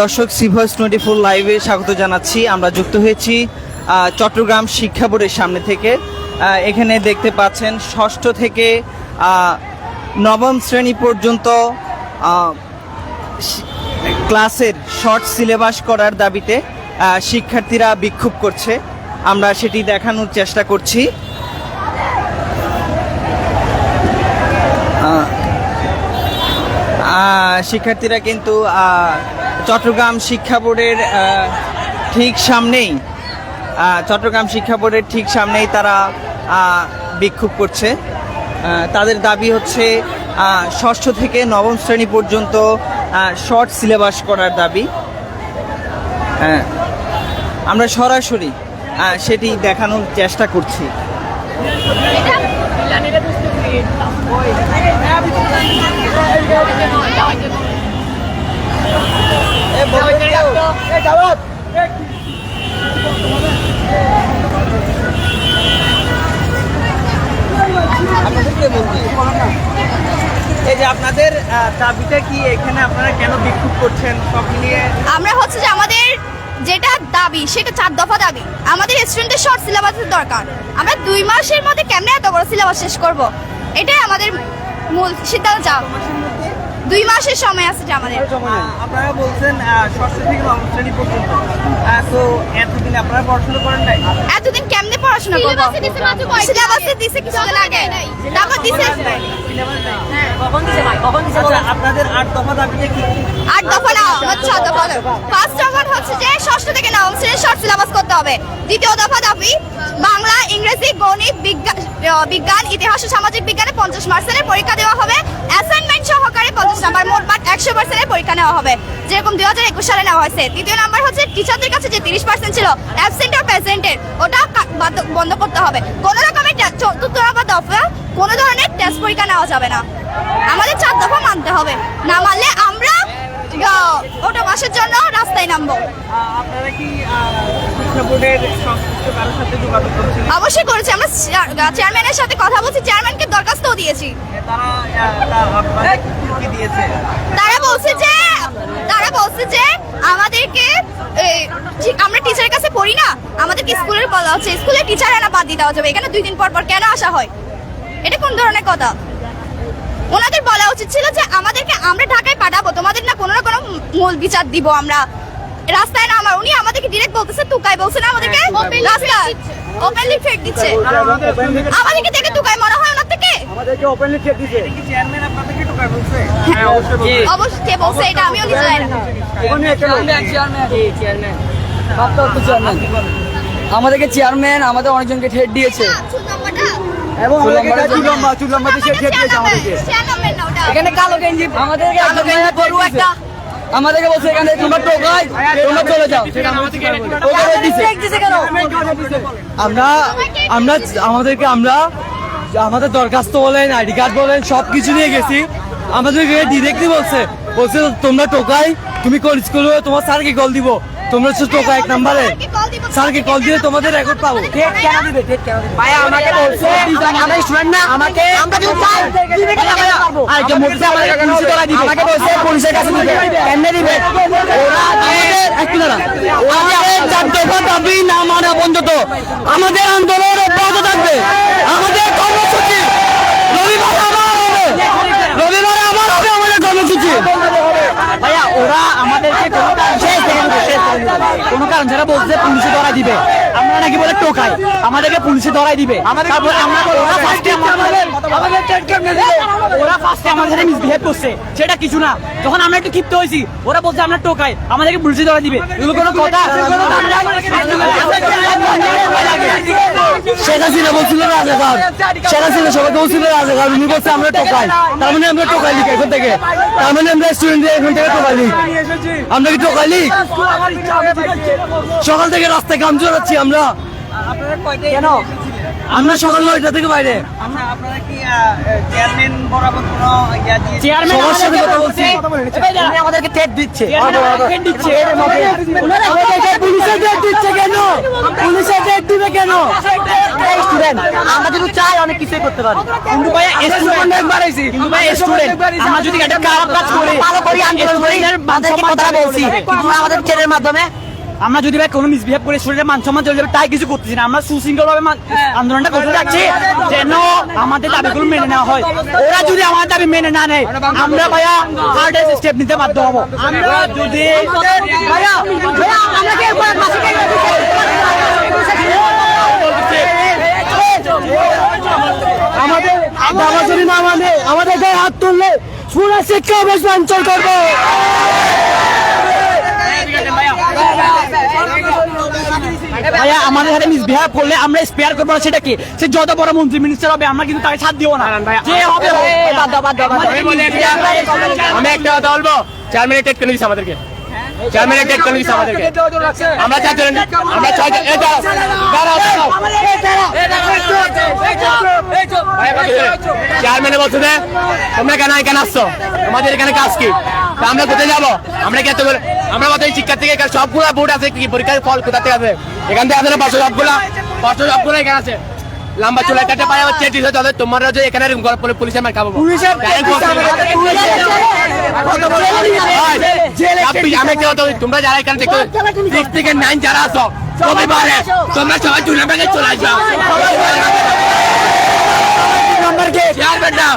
দর্শক সিভয়েস twenty four লাইভে স্বাগত জানাচ্ছি। আমরা যুক্ত হয়েছি চট্টগ্রাম শিক্ষা বোর্ডের সামনে থেকে। এখানে দেখতে পাচ্ছেন, ষষ্ঠ থেকে নবম শ্রেণি পর্যন্ত ক্লাসের শর্ট সিলেবাস করার দাবিতে শিক্ষার্থীরা বিক্ষোভ করছে। আমরা সেটি দেখানোর চেষ্টা করছি। শিক্ষার্থীরা কিন্তু চট্টগ্রাম শিক্ষা বোর্ডের ঠিক সামনেই চট্টগ্রাম শিক্ষা বোর্ডের ঠিক সামনেই তারা বিক্ষোভ করছে। তাদের দাবি হচ্ছে ষষ্ঠ থেকে নবম শ্রেণি পর্যন্ত শর্ট সিলেবাস করার দাবি। হ্যাঁ আমরা সরাসরি সেটি দেখানোর চেষ্টা করছি। এই যে আপনাদের দাবিটা কি এখানে আপনারা কেন বিক্ষোভ করছেন? সব মিলিয়ে আমরা হচ্ছে যে আমাদের যেটা দাবি সেটা চার দফা দাবি। আমাদের স্টুডেন্টদের শর্ট সিলেবাসের দরকার। আমরা দুই মাসের মধ্যে কেমনে এত বড় সিলেবাস শেষ করব? এটাই আমাদের মূল সিদ্ধান্ত। যা দুই মাসের সময় আছে যে আমাদের। আপনারা বলছেন ষষ্ঠ থেকে নবম শ্রেণি পর্যন্ত। তো এতদিন আপনারা পড়াশোনা করেন নাই? এতদিন কেমনে পড়াশোনা করব? সিলেবাসে দিছে কিছুদিন আগে। তারপর দিছে। আচ্ছা আপনাদের আট দফা দাবিটা কি? কি? আট দফা না আমার চার দফা। ফার্স্ট দফা। হচ্ছে যে ষষ্ঠ থেকে নবম শ্রেণির শর্ট সিলেবাস করতে হবে। দ্বিতীয় দফা দাবি বাংলা ইংরেজি গণিত বিজ্ঞান বিজ্ঞান ইতিহাস ও সামাজিক বিজ্ঞানে পঞ্চাশ মার্কসের পরীক্ষা দেওয়া হবে। অ্যাসাইনমেন্ট সহকারে পঞ্চাশ নাম্বার মোট মাঠ একশো পার্সেন্টের পরীক্ষা নেওয়া হবে। যেরকম দুই হাজার একুশ সালে নেওয়া হয়েছে। তৃতীয় নাম্বার হচ্ছে টিচারদের কাছে যে তিরিশ পার্সেন্ট ছিল অ্যাবসেন্ট অফ প্রেজেন্টের ওটা বন্ধ করতে হবে। কোনো রকমের চতুর্থ বা দফা, কোনো ধরনের টেস্ট পরীক্ষা নেওয়া যাবে না। আমাদের চার দফা মানতে হবে। না মানলে আমরা ওটা মাসের জন্য রাস্তায় নামবো। আপনারা কি অবশ্যই করেছি। আমরা চেয়ার- চেয়ারম্যানের সাথে কথা বলছি। চেয়ারম্যানকে দরখাস্তও দিয়েছি। তারা বলছে যে তারা বলছে যে আমাদেরকে আমরা টিচারের কাছে পড়ি না। আমাদেরকে স্কুলের বলা হচ্ছে? স্কুলের টিচার না বাদ দিয়ে দেওয়া যাবে। এখানে দুই দিন পর পর কেন আসা হয়? এটা কোন ধরনের কথা? ওনাদের বলা উচিত ছিল যে আমাদেরকে আমরা ঢাকায় পাঠাবো তোমাদের না কোনো না কোনো মূল বিচার দিব আমরা। রাস্তায় না আমার উনি আমাদেরকে ডিরেক্ট বলতেছে তুকাই বলছে না আমাদেরকে রাস্তায় ওপেনলি ফেক দিচ্ছে। আমাদেরকে দেখে তুকাই মনে হয় ওনার থেকে? আমাদেরকে ওপেনলি চেক দিছে চেয়ারম্যান আপনাদেরকে টোকা বলছে। হ্যাঁ অবশ্যই বলছি। অবশ্যই কে বলছে এটা আমিও জানি না। চেয়ারম্যান আমাদেরকে চেয়ারম্যান আমাদের অনেকজনকে ঠেট দিয়েছে। এবং আমাদেরকে চুল লম্বা চুল লম্বা দিয়ে ঠেট দিয়েছে আমাদেরকে। এখানে কালো গেঞ্জি আমাদেরকে কালো গেঞ্জি ঠেট একটা। আমাদেরকে বলছে এখানে তোমরা টোকাই তোমরা চলে যাও। আমরা আমরা আমাদেরকে আমরা আমাদের দরখাস্ত বলেন আইডি কার্ড বলেন সব কিছু নিয়ে গেছি। আমাদেরকে ডিরেক্টলি বলছে বলছে তোমরা টোকাই তুমি কোন স্কুলে তোমার স্যারকে কল দিব। তোমরা টোকা এক নাম্বারে। স্যারকে কল দিলে তোমাদের রেকর্ড পাবো। ভাই আমাকে বলছে আমরা স্টুডেন্ট না। আমাকে আমরা চাই আমাদের পুলিশে ধরা দিবে আমাকে বলছে পুলিশের কাছে দিবে। কেমনে দিবে? ওরা আমাদের একটু দাঁড়া আমাদের চার দফা দাবি না মানা পর্যন্ত আমাদের আন্দোলন অব্যাহত থাকবে। আমাদের কর্মসূচি রবিবার আবার হবে। রবিবার আবার হবে আমাদের কর্মসূচি। ভাইয়া ওরা আমাদেরকে কোনো কোনো কারণ যারা বলছে পুলিশে ধরা দিবে। আমরা নাকি বলে টোকাই। আমাদেরকে পুলিশে ধরাই দিবে। তারপর আমরা ওরা ফার্স্টে আমাদের ওরা ফার্স্টে সাথে মিসবিহেভ করছে। সেটা কিছু না। যখন আমরা একটু ক্ষিপ্ত হয়েছি ওরা বলছে আমরা টোকাই। আমাদেরকে পুলিশে ধরা দিবে। এগুলো কোনো কথা সেটা ছিল বলছিল রাজাকার। ছিল সবাই বলছিল রাজাকার। উনি বলছে আমরা টোকাই। তার মানে আমরা টোকাই লিখ এখন থেকে। তার মানে আমরা স্টুডেন্ট এখন থেকে টোকাই লিখ আমরা কি টোকাই লিখ সকাল থেকে রাস্তায় কাম চালাচ্ছি আমরা। কেন? আমরা সকাল নয়টা থেকে বাইরে। আমরা আমাদেরকে টেট দিচ্ছে। টেট দিচ্ছে। কেন? টেট দিবে কেন? স্টুডেন্ট যদি চাই অনেক কিছুই করতে পারি। কিন্তু ভাই স্টুডেন্ট বাড়াইছি কিন্তু ভাই স্টুডেন্ট আমরা যদি একটা খারাপ কাজ করি ভালো করি আন্দোলন করি আমাদেরকে কথা বলছি। আমাদের টেটের মাধ্যমে আমরা যদি ভাই কোনো মিসবিহেভ করে শরীরের মান সম্মান চলে যাবে তাই কিছু করতেছি না। আমরা সুশৃঙ্খল ভাবে আন্দোলনটা করতে যাচ্ছি। যেন আমাদের দাবিগুলো মেনে নেওয়া হয়। ওরা যদি আমাদের দাবি মেনে না নেয় আমরা ভাইয়া হার্ড স্টেপ নিতে বাধ্য হব। আমরা যদি ভাইয়া আমরা আমাদের যদি না মানে আমাদের গায়ে হাত তুললে পুরো শিক্ষা অঞ্চল করব। ভাইয়া আমাদের সাথে মিসবিহেভ করলে আমরা স্পেয়ার করব না সেটা কি? সে যত বড় মন্ত্রী মিনিস্টার হবে আমরা কিন্তু তাকে সাথ দিব না। যে হবে। আমি একটা কথা বলব। টেট করে দিচ্ছে আমাদেরকে। চেয়ারম্যান টেট করে দিচ্ছে আমাদেরকে। আমরা আমরা দাঁড়াও, দাঁড়াও। চেয়ারম্যানে যে তোমরা কেন এখানে আসছো? তোমাদের এখানে কাজ কি? আমরা কোথায় যাব? আমরা কি আমরা কত শিক্ষার্থী এখানে সবগুলা বোর্ড আছে কি পরীক্ষার ফল কোথা থেকে আছে এখান থেকে আছে না পাঁচশো সবগুলা পাঁচশো সবগুলো এখানে আছে। লম্বা চুল কাটে পায় আমার চেঞ্জ হতে হবে তোমরা যে এখানে পুলিশের মার খাব। তোমরা যারা এখানে দেখো সিক্স থেকে নাইন যারা আসো রবিবারে তোমরা সবাই চুল চলে যাও নাম্বার কে চেয়ার ম্যাডাম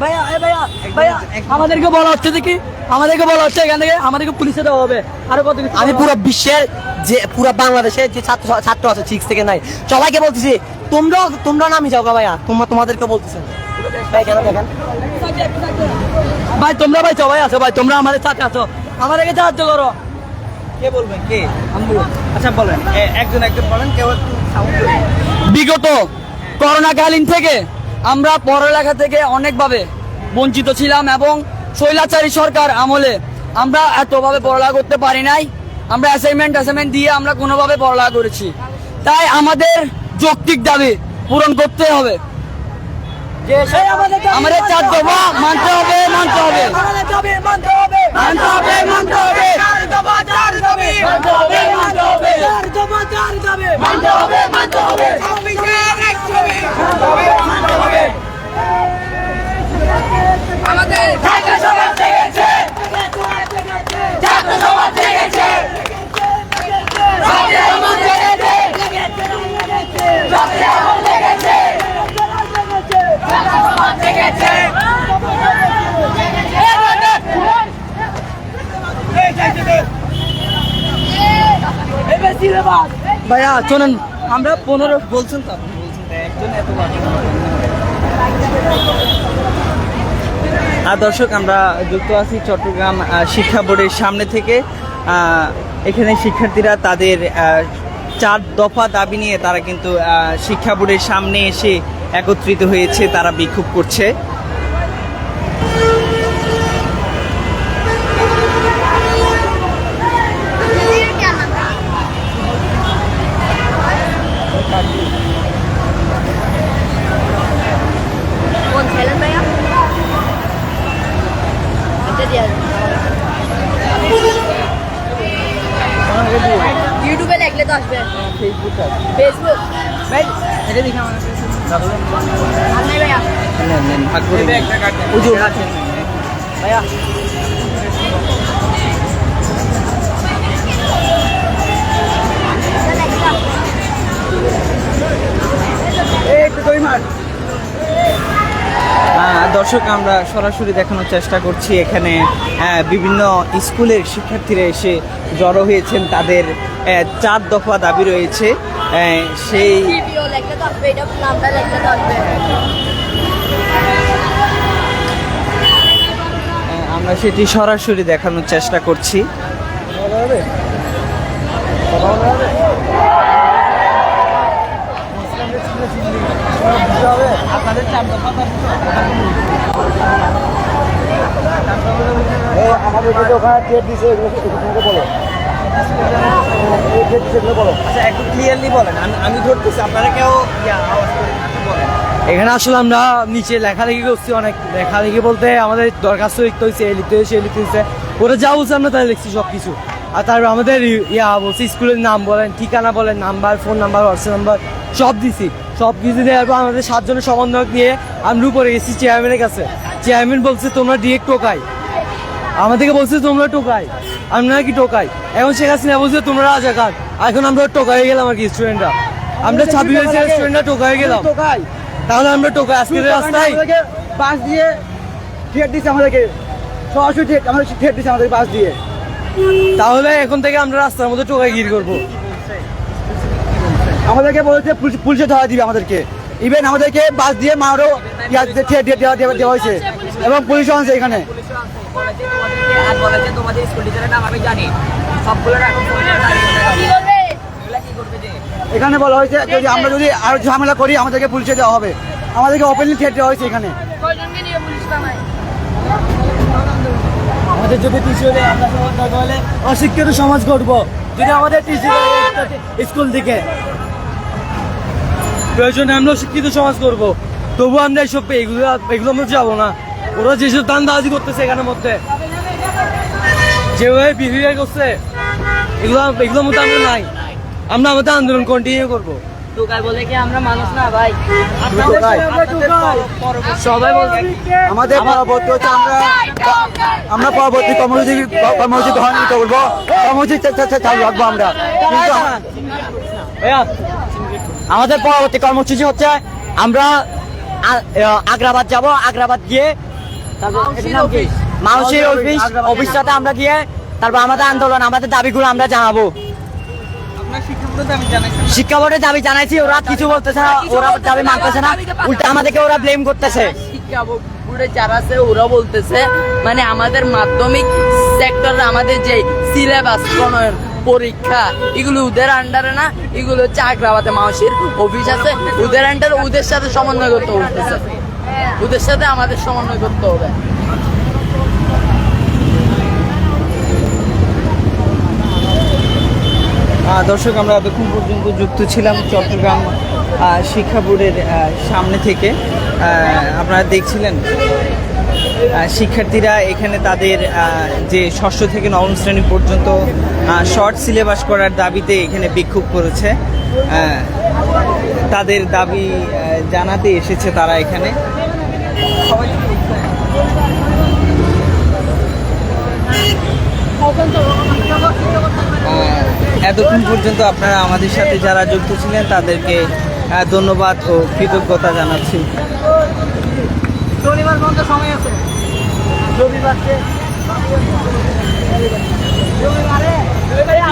ভাইয়া ভাইয়া ভাইয়া আমাদেরকে বলা হচ্ছে যে কি আমাদেরকে বলা হচ্ছে এখান থেকে আমাদেরকে পুলিশে দেওয়া হবে। আরও কত আমি পুরো বিশ্বের যে পুরো বাংলাদেশের যে ছাত্র ছাত্র আছে সিক্স থেকে নাই সবাইকে বলতেছি তোমরা তোমরা নামি যাও ভাইয়া তোমরা তোমাদেরকে বলতেছে। ভাই কেন দেখেন। ভাই তোমরা ভাই সবাই আছো ভাই তোমরা আমাদের সাথে আছো। আমাদেরকে সাহায্য করো। কে বলবেন কে? আচ্ছা বলেন। একজন একজন বলেন কেউ। বিগত করোনাকালীন থেকে আমরা পড়ালেখা থেকে অনেকভাবে বঞ্চিত ছিলাম এবং শৈলাচারী সরকার আমলে আমরা এতভাবে পড়ালেখা করতে পারি নাই। আমরা অ্যাসাইনমেন্ট অ্যাসাইনমেন্ট দিয়ে আমরা কোনোভাবে পড়ালেখা করেছি। তাই আমাদের যৌক্তিক দাবি পূরণ করতে হবে। আমাদের চার দফা মানতে হবে মানতে হবে। মানতে হবে। মানতে হবে মানতে হবে। মানতে হবে মানতে হবে। মানতে হবে মানতে হবে। মানতে হবে ভাইয়া শোনেন আমরা পনেরো বলছেন তো বলছেন একজন এত আর দর্শক, আমরা যুক্ত আছি চট্টগ্রাম শিক্ষা বোর্ডের সামনে থেকে। এখানে শিক্ষার্থীরা তাদের চার দফা দাবি নিয়ে তারা কিন্তু শিক্ষা বোর্ডের সামনে এসে একত্রিত হয়েছে, তারা বিক্ষোভ করছে। ভাইয়া? এটা দেওয়া ইউটিউবে লাগলে তো আসবে। ফেসবুক ফেসবুক ভাই এটা দেখে আমার ভাইয়া। ভাইয়া দর্শক, আমরা সরাসরি দেখানোর চেষ্টা করছি। এখানে বিভিন্ন স্কুলের শিক্ষার্থীরা এসে জড়ো হয়েছেন। তাদের চার দফা দাবি রয়েছে। সেই আমরা সেটি সরাসরি দেখানোর চেষ্টা করছি আপনাদের চার দফা এগুলো বলো আচ্ছা একটু বলেন আমি ধরতেছি আপনারা কেউ এখানে আসলে আমরা নিচে লেখালেখি করছি, অনেক লেখালেখি বলতে আমাদের দরখাস্ত লিখতে হয়েছে, এ লিখতে হয়েছে এ লিখতে হয়েছে। ওরা যা বলছে আমরা তাই লিখছি সব কিছু আর তারপর আমাদের ইয়া বলছি, স্কুলের নাম বলেন, ঠিকানা বলেন, number, phone number, WhatsApp number সব দিছি। সব কিছু দেওয়ার পর আমাদের সাতজনের সমন্বয়ক নিয়ে আমরা উপরে গেছি চেয়ারম্যানের কাছে। চেয়ারম্যান বলছে তোমরা ডিরেক্ট টোকাই। আমাদেরকে বলছে তোমরা টোকাই। আমরা কি টোকাই। এখন শেখ হাসিনা বলছে তোমরা রাজাকার। এখন আমরা টোকাই গেলাম আর কি স্টুডেন্টরা আমরা ছাব্বিশ স্টুডেন্টরা টোকাই গেলাম। টোকাই। তাহলে আমরা টোকাই। আজকের রাস্তায় পাশ দিয়ে ঠেট দিচ্ছে আমাদেরকে। সরাসরি আমাদের ঠেট দিচ্ছে আমাদের বাস দিয়ে। তাহলে এখন থেকে আমরা রাস্তার মধ্যে টোকাই গির করব। আমাদেরকে বলেছে, পুলিশে ধরা দিবে আমাদেরকে। ইভেন আমাদেরকে বাস দিয়ে মারও দেওয়া হয়েছে। এবং পুলিশও আছে এখানে। এখন বলা হয়েছে, যদি আমরা যদি আরও ঝামেলা করি, আমাদেরকে পুলিশে দেওয়া হবে। আমাদেরকে ওপেনলি ঠেট দেওয়া হয়েছে এখানে। আমাদের যদি টিচার আমরা তাহলে অশিক্ষিত সমাজ করব যদি আমাদের টিচার স্কুল থেকে প্রয়োজনে আমরা শিক্ষিত সমাজ করব। তবু আমরা এইসব এগুলো এগুলো আমরা যাব না। ওরা যেসব দান্দাবাজি করতেছে এখানের মধ্যে যেভাবে বিহেভিয়ার করছে এগুলো এগুলোর মধ্যে আমরা নাই। আমরা আমাদের আন্দোলন কন্টিনিউ করব। বলে কি আমরা মানুষ না ভাই? সবাই বলছে আমাদের পরবর্তী হচ্ছে আমরা আমরা পরবর্তী কর্মসূচি কর্মসূচি গ্রহণ করব কর্মসূচি চা- চা- চা- চালু রাখব আমরা। কিন্তু আমাদের পরবর্তী কর্মসূচি হচ্ছে আমরা আগ্রাবাদ যাব। আগ্রাবাদ গিয়ে? মাউসির অফিস অফিসটাতে আমরা গিয়ে তারপর আমাদের আন্দোলন আমাদের দাবিগুলো আমরা জানাব। শিক্ষা বোর্ডের দাবি জানাইছি ওরা কিছু বলতেছে না ওরা দাবি মানতেছে না উল্টা আমাদেরকে ওরা ব্লেম করতেছে। শিক্ষা যারা আছে ওরা বলতেছে মানে আমাদের মাধ্যমিক সেক্টর আমাদের যে সিলেবাস প্রণয়ন পরীক্ষা। এগুলো ওদের আন্ডারে না, এগুলো হচ্ছে আগ্রাবাদে মাসির অফিস আছে। ওদের আন্ডারে ওদের সাথে সমন্বয় করতে হবে ওদের সাথে আমাদের সমন্বয় করতে হবে। দর্শক, আমরা এতক্ষণ পর্যন্ত যুক্ত ছিলাম চট্টগ্রাম শিক্ষা বোর্ডের সামনে থেকে। আপনারা দেখছিলেন শিক্ষার্থীরা এখানে তাদের যে ষষ্ঠ থেকে নবম শ্রেণি পর্যন্ত শর্ট সিলেবাস করার দাবিতে এখানে বিক্ষোভ করেছে। তাদের দাবি জানাতে এসেছে তারা এখানে। এতক্ষণ পর্যন্ত আপনারা আমাদের সাথে যারা যুক্ত ছিলেন, তাদেরকে ধন্যবাদ ও কৃতজ্ঞতা জানাচ্ছি। শনিবার বন্ধ সময় আছে। রবিবারকে? রবিবারে? রবিবারে?